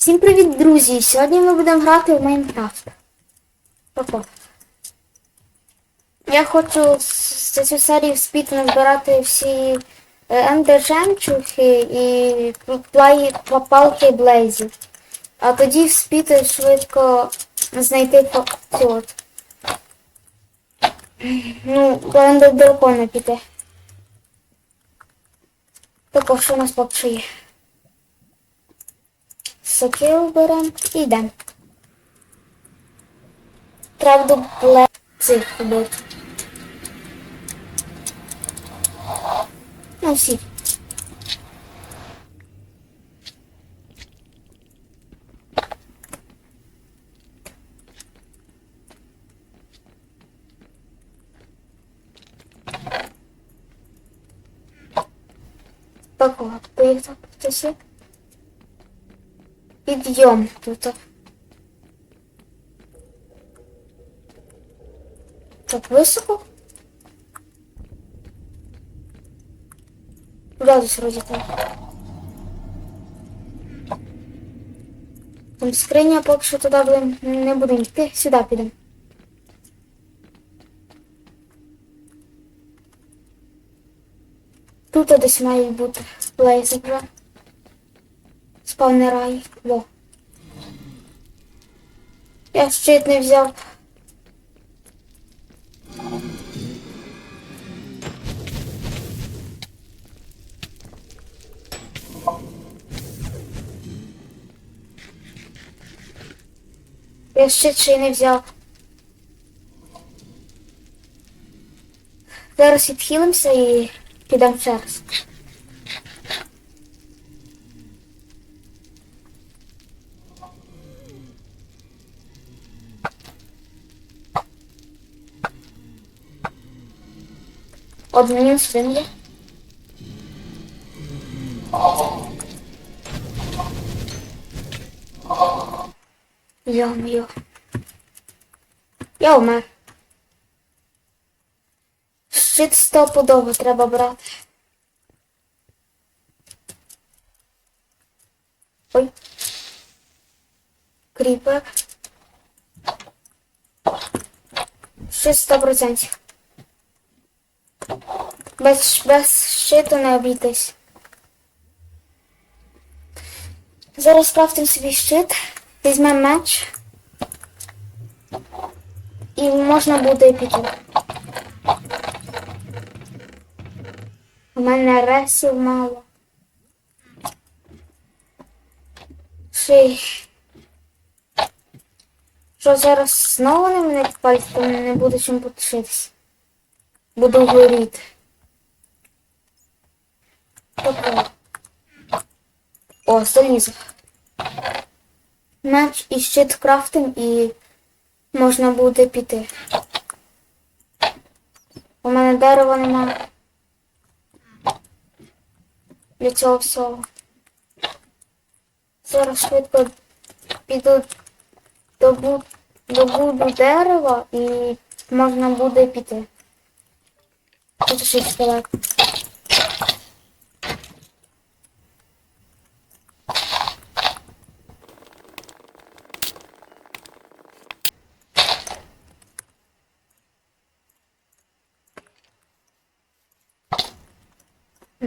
Всім привіт, друзі! Сьогодні ми будемо грати в Майнкрафт. Тако. Я хочу за цю серію спіти назбирати всі ендер жемчуги і плай, палки блейзів. А тоді вспіти швидко знайти цю. Ну, до дракона піти. Тако, що у нас поки. Сокил берем і йдемо. Треба до бле... цих робити. Ну всі. Так, от, поїхав хтось є? Підйом тут. Так високо? Градус вроде так. Там скриня, поки що туди будем, не будемо йти, сюди підемо. Тут десь має бути вже. Спавнерай. Во. Я щит не взяв. Я щит ще й не взяв. Зараз відхилимося і підемо ще раз. От мені один є. Йо-моє. Я умер. Щит стопудово треба брати. Ой. Кріпер. Щит 100%. Без, без щиту не обійтись. Зараз крафтимо свій щит, візьмемо меч. І можна буде піти. У мене ресів мало. Ший. Що зараз знову на мене то не буде чим потушитись. Буду горіти. О, залізо. Меч і щит крафтим і можна буде піти. У мене дерева немає. Для цього всього. Зараз швидко піду добу, добуду дерева і можна буде піти. Тут ще скелет.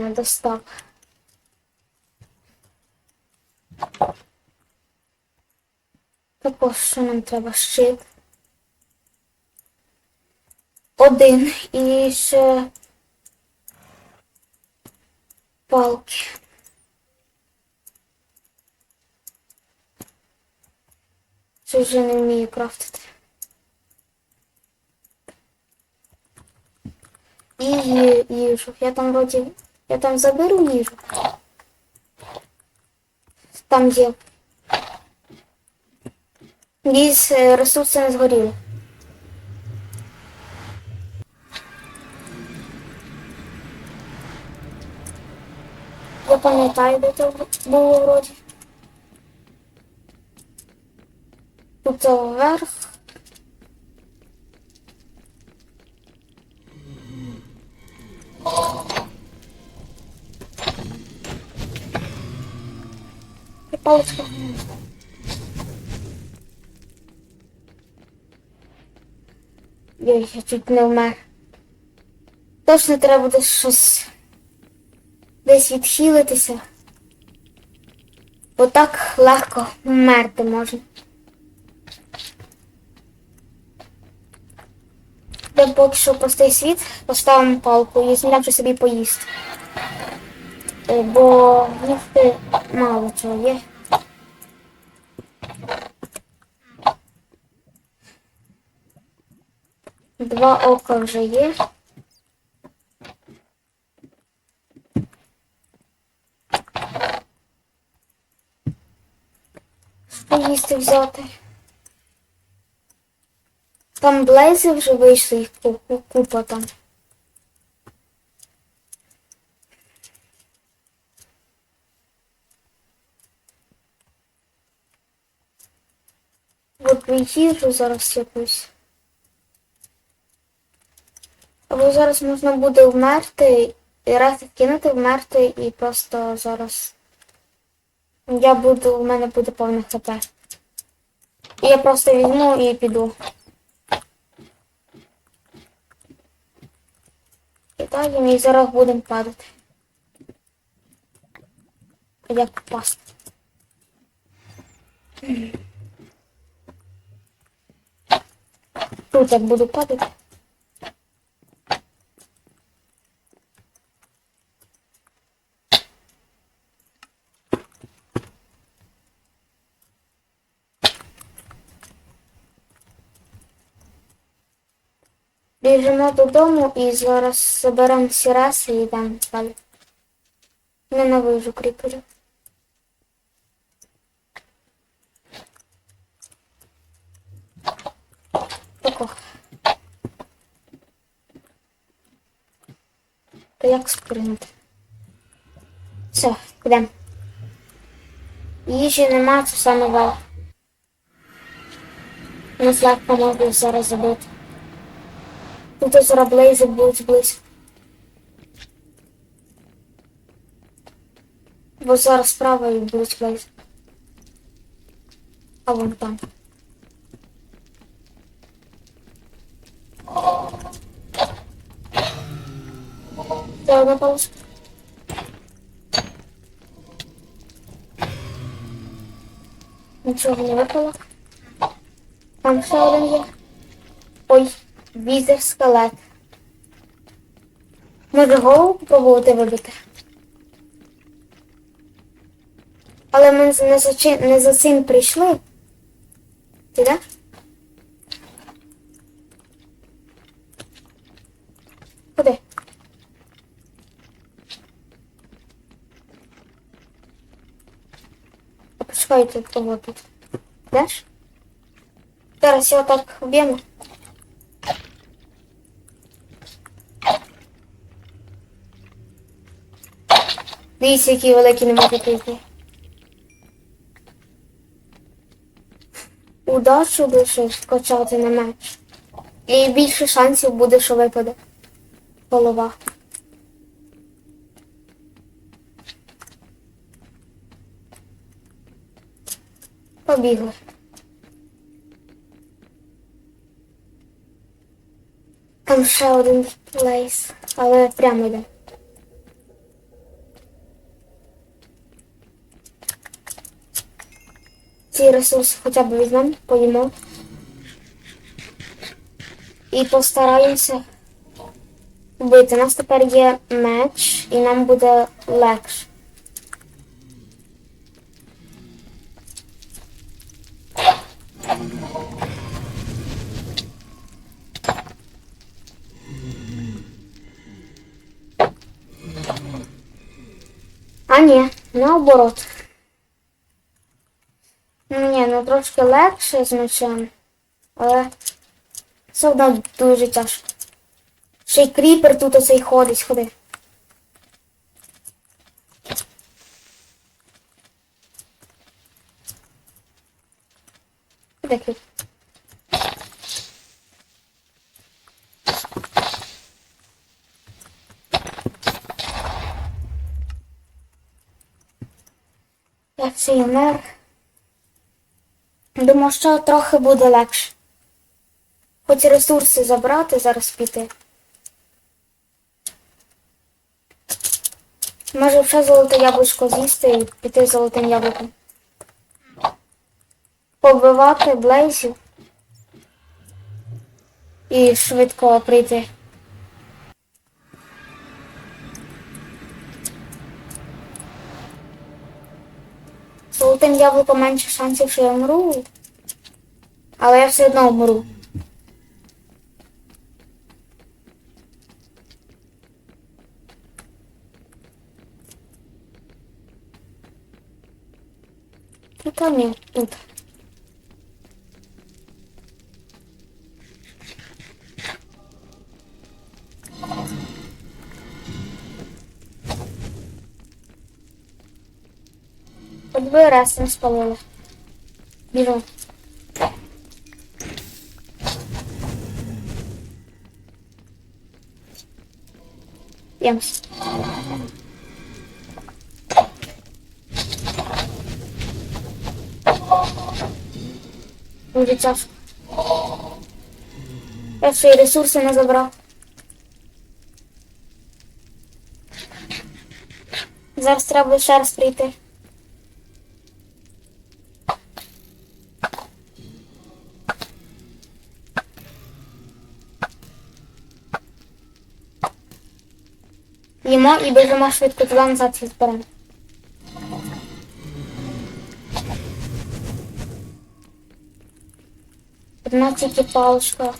Не достав. Також що нам треба щит. Один і ще палки. Що вже не вмію крафтити. І їжу. Я там вроді. Я там заберу їжу. Там є. Е, ресурси не згоріли. Я пам'ятаю, де це було вроді. Тут вверх. І паличка. Йой, я чуть не вмер. Точно треба буде щось десь відхилитися. Бо так легко вмерти можна. Де поки що простий світ, поставимо палку і знімемо собі поїсти. Е, Бо їсти мало чого є. Два ока вже є. Що їсти взяти? Там блейзи вже вийшли, їх ку- ку- купа там. От їжу зараз якусь. Або зараз можна буде вмерти, і раз кинути, вмерти і просто зараз. Я буду, у мене буде повне хп. І я просто візьму і піду. Кидаємо і зараз будемо падати. Як попасти? Тут як буду падати. Біжимо додому і зараз заберемо всі раси і йдемо далі. Ненавижу кріперів. Тако. Та як спригнути? Все, йдемо. Їжі нема, це саме вал. Нас легко можна зараз забити. Тут зараз блейзи будуть близько. Бо зараз справа і будуть блейзи. А вон там. Це одна полоска. Нічого не випало. Там ще один є. Ой, візер скелет. Може голову попробувати вибити. Але ми не за, чи- не за цим прийшли. Ти де? Куди? Почекайте того тут. Даш? Зараз його так вб'ємо. Дивіться, які великі не можуть прийти. Удачу лише скачати на меч. І більше шансів буде, що випаде голова. Побігли. Там ще один плейс, але прямо йде. Ці ресурси хоча б візьмемо, поїмо. І постараємося вбити. У нас тепер є меч, і нам буде легше. А ні, наоборот. Ні, ну трошки легше з мечем, але все одно дуже тяжко. Ще й кріпер тут оцей ходить, ходи. Де кріп? Як мир. Що трохи буде легше. Хоч ресурси забрати, зараз піти. Може ще золоте яблучко з'їсти і піти золотим яблуком. Побивати блейзів. І швидко прийти. Золотим яблуком менше шансів, що я вмру. Але я все одно вмру. Ну там я тут. Хоч би раз не спалили. Біжу. Ємось. Дуже тяжко. Я ще й ресурси не забрав. Зараз треба ще раз Їмо і біжимо швидко туди назад і зберемо. Одна тільки паличка.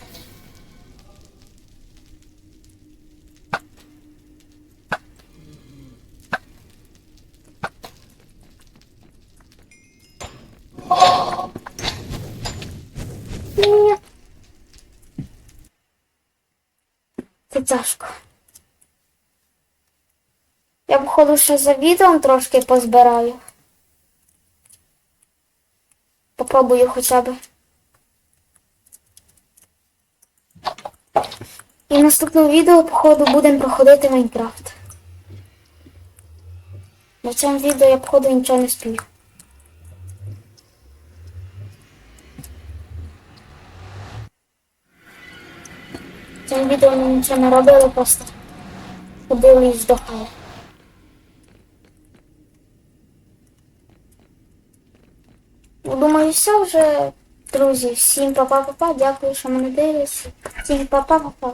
Це тяжко. Походу ще за відео трошки позбираю. Попробую хоча б. І в наступному відео, походу, будемо проходити Майнкрафт. На цьому відео я, походу, нічого не спію. В цьому відео ми нічого не робили, просто ходили і здохали. Думаю, все вже, друзі. Всім па-па-па-па. Дякую, що мене дивились. Всім па-па-па-па.